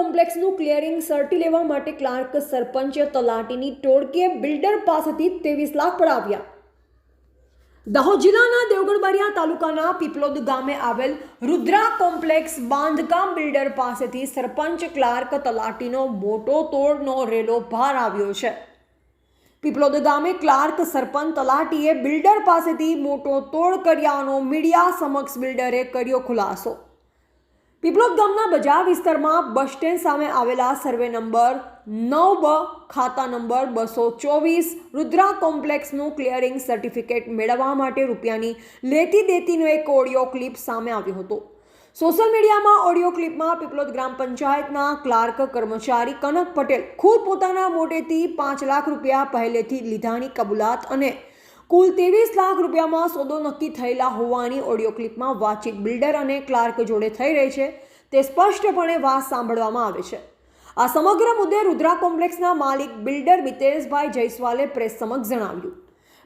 કોમ્પ્લેક્સનું clearing સર્ટી લેવા માટે clerk સરપંચ તલાટીની ટોળકીએ builder પાસેથી ત્રેવીસ લાખ પડાવ્યા. દાહોદ જિલ્લાના દેવગઢબરિયા તાલુકાના પીપલોદ ગામે આવેલ રુદ્રા કોમ્પ્લેક્સ બાંધકામ બિલ્ડર પાસેથી સરપંચ ક્લાર્ક તલાટીનો મોટો તોડનો રેલો ભાર આવ્યો છે. પીપલોદ ગામે ક્લાર્ક સરપંચ તલાટીએ બિલ્ડર પાસેથી મોટો તોડ કર્યાનો મીડિયા સમક્ષ બિલ્ડરે કર્યો ખુલાસો. પીપલોદ ગામના બજાર વિસ્તારમાં બસ સ્ટેન્ડ સામે આવેલા સર્વે નંબર નવ બ ખાતા નંબર બસો ચોવીસ રુદ્રા કોમ્પ્લેક્સનું ક્લિયરિંગ સર્ટિફિકેટ મેળવવા માટે રૂપિયાની લેતી દેતીનો એક ઓડિયો ક્લિપ સામે આવ્યો હતો. સોશિયલ મીડિયામાં ઓડિયો ક્લિપમાં પીપલોદ ગ્રામ પંચાયતના ક્લાર્ક કર્મચારી કનક પટેલ ખુદ પોતાના મોટેથી પાંચ લાખ રૂપિયા પહેલેથી લીધાની કબૂલાત અને કુલ ત્રેવીસ લાખ રૂપિયામાં સોદો નક્કી થયેલા હોવાની ઓડિયો ક્લિપમાં વાતચીત બિલ્ડર અને ક્લાર્ક જોડે થઈ રહી છે. તે સ્પષ્ટપણે વાત સાંભળવામાં આવે છે. આ સમગ્ર મુદ્દે રુદ્રા કોમ્પ્લેક્સના માલિક બિલ્ડર મિતેશભાઈ જયસ્વાલે પ્રેસ સમક્ષ જણાવ્યું.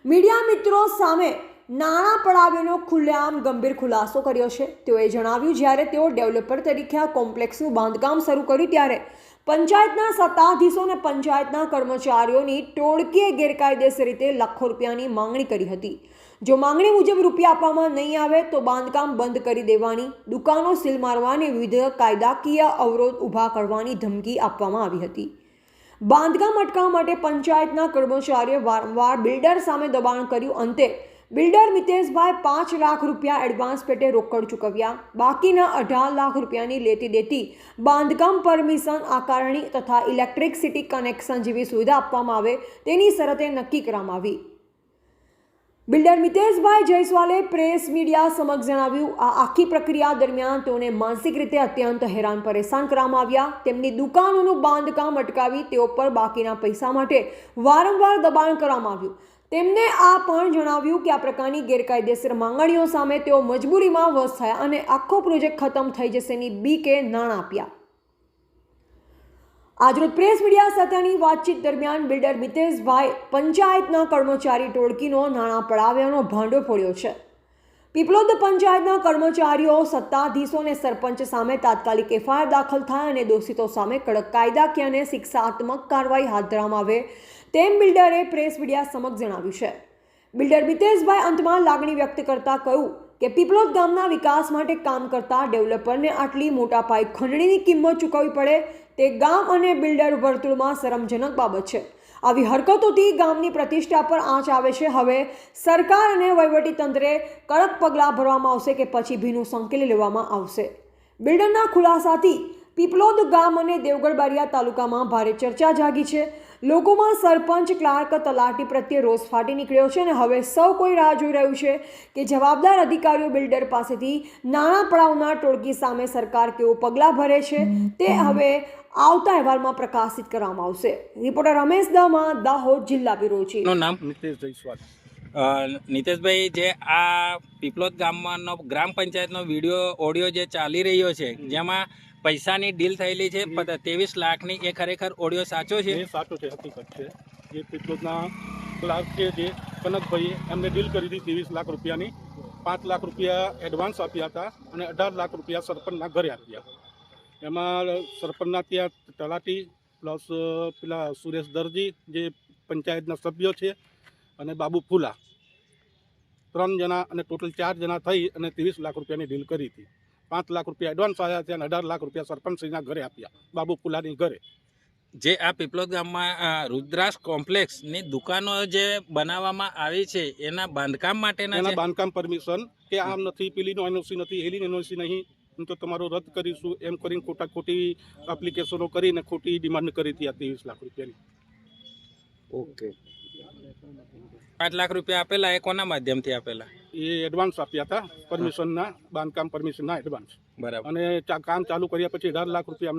મીડિયા મિત્રો સામે નાણાં પડાવીનો ખુલ્લેઆમ ગંભીર ખુલાસો કર્યો છે. તેઓએ જણાવ્યું, જ્યારે તેઓ ડેવલપર તરીકે આ કોમ્પ્લેક્સનું બાંધકામ શરૂ કર્યું ત્યારે પંચાયતના સત્તાધીશો અને પંચાયતના કર્મચારીઓની ટોળકીએ ગેરકાયદેસર રીતે લાખો રૂપિયાની માંગણી કરી હતી. જો માંગણી મુજબ રૂપિયા આપવામાં નહીં આવે તો બાંધકામ બંધ કરી દેવાની, દુકાનો સીલ મારવાની વિવિધ કાયદાકીય અવરોધ ઊભા કરવાની ધમકી આપવામાં આવી હતી. બાંધકામ અટકાવવા માટે પંચાયતના કર્મચારીઓએ વારંવાર બિલ્ડર સામે દબાણ કર્યું. અંતે બિલ્ડર મિતેશભાઈ પાંચ લાખ રૂપિયા એડવાન્સ પેટે રોકડ ચૂકવ્યા. બાકીના અઢાર લાખ રૂપિયાની લેતી દેતી બાંધકામ પરમિશન આકારણી તથા ઇલેક્ટ્રિકસિટી કનેક્શન જેવી સુવિધા આપવામાં આવે તેની શરતે નક્કી કરવામાં આવી. બિલ્ડર મિતેશભાઈ જયસ્વાલે પ્રેસ મીડિયા સમક્ષ જણાવ્યું, આ આખી પ્રક્રિયા દરમિયાન તેઓને માનસિક રીતે અત્યંત હેરાન પરેશાન કરવામાં આવ્યા. તેમની દુકાનોનું બાંધકામ અટકાવી તેઓ પર બાકીના પૈસા માટે વારંવાર દબાણ કરવામાં આવ્યું. તેમને આ પણ જણાવ્યું કે આ પ્રકારની ગેરકાયદેસર માંગણીઓ સામે તેઓ મજબૂરીમાં વશ થયા અને આખો પ્રોજેક્ટ ખતમ થઈ જશેની બીકે નાણાં આપ્યા. આજરોજ પ્રેસ મીડિયા સાથેની વાતચીત દરમિયાન બિલ્ડર મિતેશભાઈ પંચાયતના કર્મચારી ટોળકીનો નાણાં પડાવ્યાનો ભાંડો ફોડ્યો છે. પીપલોદ પંચાયતના કર્મચારીઓ, સત્તાધીશો અને સરપંચ સામે તાત્કાલિક એફઆઈઆર દાખલ થાય અને દોષિતો સામે કડક કાયદાકીય અને શિક્ષાત્મક કાર્યવાહી હાથ ધરવામાં આવે તેમ બિલ્ડરે પ્રેસ મીડિયા સમક્ષ જણાવ્યું છે. બિલ્ડર મિતેશભાઈ અંતમાં લાગણી વ્યક્ત કરતા કહ્યું કે, પીપલોદ ગામના વિકાસ માટે કામ કરતા ડેવલપરને આટલી મોટા પાયે ખંડણીની કિંમત ચૂકવવી પડે તે ગામ અને બિલ્ડર વર્તુળમાં શરમજનક બાબત છે. આવી હરકતોથી ગામની પ્રતિષ્ઠા પર આંચ આવે છે. હવે સરકાર અને વહીવટી તંત્રે કડક પગલાં ભરવામાં આવશે કે પછી ભીનું સંકેલી લેવામાં આવશે. બિલ્ડરના ખુલાસાથી પીપલોદ ગામ અને દેવગઢ બારિયા તાલુકામાં ભારે ચર્ચા જાગી છે. લોકોમાં સરપંચ ક્લાર્ક તલાટી પ્રત્યે રોષ ફાટી નીકળ્યો છે અને હવે સૌ કોઈ રાહ જોઈ રહ્યું છે કે જવાબદાર અધિકારીઓ બિલ્ડર પાસેથી નાણાં પડાવનાર ટોળકી સામે સરકાર કેવું પગલાં ભરે છે તે હવે આવતા અહેવાલમાં પ્રકાશિત કરવામાં આવશે. રિપોર્ટર રમેશ દમા દાહોદ જિલ્લા બ્યુરો છે. નામ? નીતિશ નીતેશભાઈ જે આ પીપલોદ ગામમાંનો ગ્રામ પંચાયતનો વીડિયો ઓડિયો જે ચાલી રહ્યો છે જેમાં પૈસાની ડીલ થયેલી છે. ત્રેવીસ લાખની એ ખરેખર ઓડિયો સાચો છે? એ સાચો છે હકીકત છે. જે પિત્રોદના ક્લાર્ક છે જે કનકભાઈએ એમને ડીલ કરી હતી ત્રેવીસ લાખ રૂપિયાની. પાંચ લાખ રૂપિયા એડવાન્સ આપ્યા હતા અને અઢાર લાખ રૂપિયા સરપંચના ઘરે આપ્યા એમાં સરપંચના ત્યાં તલાટી પ્લસ પેલા સુરેશ દરજી જે પંચાયતના સભ્યો છે અને બાબુ ફુલા. ત્રણ જણા અને ટોટલ ચાર જણા થઈ અને ત્રેવીસ લાખ રૂપિયાની ડીલ કરી હતી. પાંચ લાખ રૂપિયા એડવાન્સ આવ્યા છે અને અઢાર લાખ રૂપિયા સરપંચશ્રીના ઘરે આપ્યા બાબુ પુલાની ઘરે. જે આ પીપલોદ ગામમાં રુદ્રાસ કોમ્પ્લેક્સની દુકાનો જે બનાવવામાં આવી છે એના બાંધકામ માટેના એના બાંધકામ પરમિશન કે આમ નથી પેલીનો એનઓસી નથી એની એનઓસી નહીં હું તો તમારો રદ કરીશું એમ કરીને ખોટા ખોટી એપ્લિકેશનો કરીને ખોટી ડિમાન્ડ કરી હતી આ ત્રેવીસ લાખ રૂપિયાની. ઓકે. પાંચ લાખ રૂપિયા આપેલા એ કોના માધ્યમથી આપેલા? એ એડવાન્સ આપ્યા હતા પરમિશનના બાંધકામ પરમિશનના એડવાન્સ બરાબર. અને કામ ચાલુ કર્યા પછી અઢાર લાખ રૂપિયા